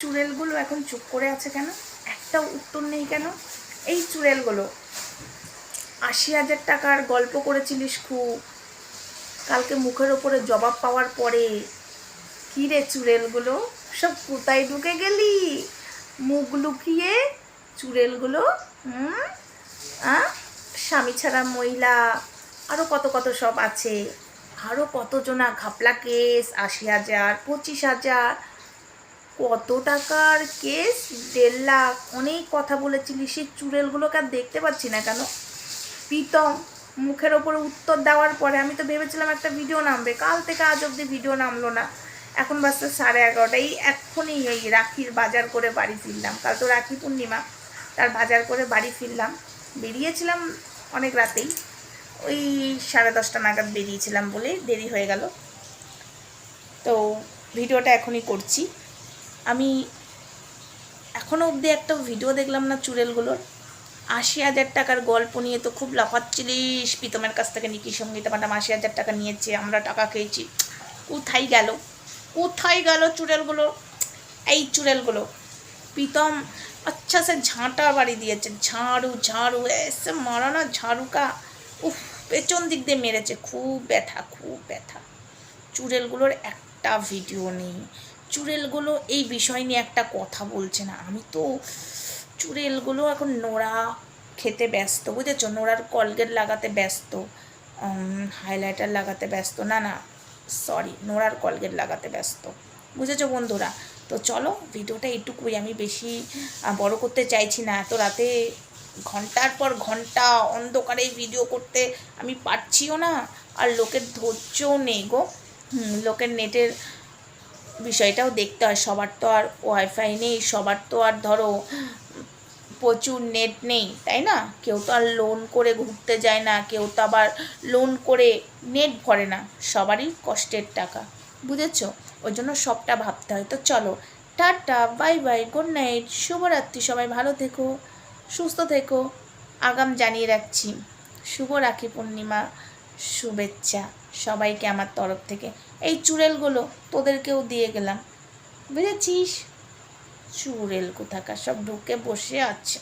চুড়েলগুলো এখন চুপ করে আছে কেন? একটা উত্তর নেই কেন? এই চুড়েলগুলো, আশি হাজার টাকার গল্প করেছিলিস খুব। কালকে মুখের ওপরে জবাব পাওয়ার পরে, কী রে চুড়েলগুলো? সব কোথায় ঢুকে গেলি? মুখ লুকিয়ে চুড়েলগুলো, হুম? স্বামী ছাড়া মহিলা আরও কত কত সব আছে। আরও কতজনা ঘাপলা কেস, আশি হাজার, পঁচিশ হাজার কত টাকার কেস? দেড় লাখ। অনেক কথা বলেছিলি। সেই চুড়েলগুলোকে আর দেখতে পাচ্ছি না কেন? প্রীতম, মুখের ওপরে উত্তর দেওয়ার পরে আমি তো ভেবেছিলাম একটা ভিডিও নামবে। কাল থেকে আজ অবধি ভিডিও নামলো না। এখন বাজতে সাড়ে এগারোটা। এই এক্ষুনি এই রাখির বাজার করে বাড়ি ফিরলাম। কাল তো রাখি পূর্ণিমা। তার বাজার করে বাড়ি ফিরলাম। বেরিয়েছিলাম অনেক রাতেই। ওই সাড়ে দশটা নাগাদ বেরিয়েছিলাম বলে দেরি হয়ে গেল। তো ভিডিওটা এখনই করছি। এখনও অবধি একটা ভিডিও দেখলাম না চুড়েলগুলোর। আশি হাজার টাকার গল্প নিয়ে তো খুব লাফাচ্ছিলিস প্রীতমের কাছ থেকে নিকি সঙ্গীতা ম্যাডাম আশি হাজার টাকা নিয়েছে, আমরা টাকা খেয়েছি। কোথায় গেল? কোথায় গেল চুড়েলগুলো? এই চুড়েলগুলো। প্রীতম আচ্ছা সে ঝাঁটা বাড়ি দিয়েছে। ঝাড়ু ঝাড়ু এসে মারা না ঝাড়ুকা। উফ, পেছন দিক দিয়ে মেরেছে। খুব ব্যথা খুব ব্যথা। চুড়েলগুলোর একটা ভিডিও নেই। চুড়েলগুলো এই বিষয় নিয়ে একটা কথা বলছে না। আমি তো চুড়েলগুলো এখন নোড়া খেতে ব্যস্ত, বুঝেছ? নোড়ার কলগেট লাগাতে ব্যস্ত হাইলাইটার লাগাতে ব্যস্ত, না না সরি নোড়ার কলগেট লাগাতে ব্যস্ত, বুঝেছ বন্ধুরা? তো চলো, ভিডিওটা এইটুকুই, আমি বেশি বড় করতে চাইছি না, এত রাতে ঘণ্টার পর ঘণ্টা অন্ধকারে ভিডিও করতে আমি পারছিও না, আর লোকের ধৈর্যও নেই গো। লোকের নেটের বিষয়টাও দেখতে হয়। সবার তো আর ওয়াইফাই নেই, সবার তো আর ধরো প্রচুর নেট নেই, তাই না? কেউ তো আর লোন করে ঘুরতে যায় না, কেউ তো আবার লোন করে নেট ভরে না। সবারই কষ্টের টাকা, বুঝেছ? ওই জন্য সবটা ভাবতে হয়। তো চলো, tata bye bye good night শুভরাত্রি সবাই, ভালো থেকো, সুস্থ থেকো। আগাম জানিয়ে রাখছি। শুভ রাখি পূর্ণিমা। শুভেচ্ছা সবাইকে আমার তরফ থেকে। এই চুড়েলগুলো তোদেরকেও দিয়ে গেলাম। বুঝেছিস? চুড়েল কোথাকার? সব ঢুকে বসে আছে।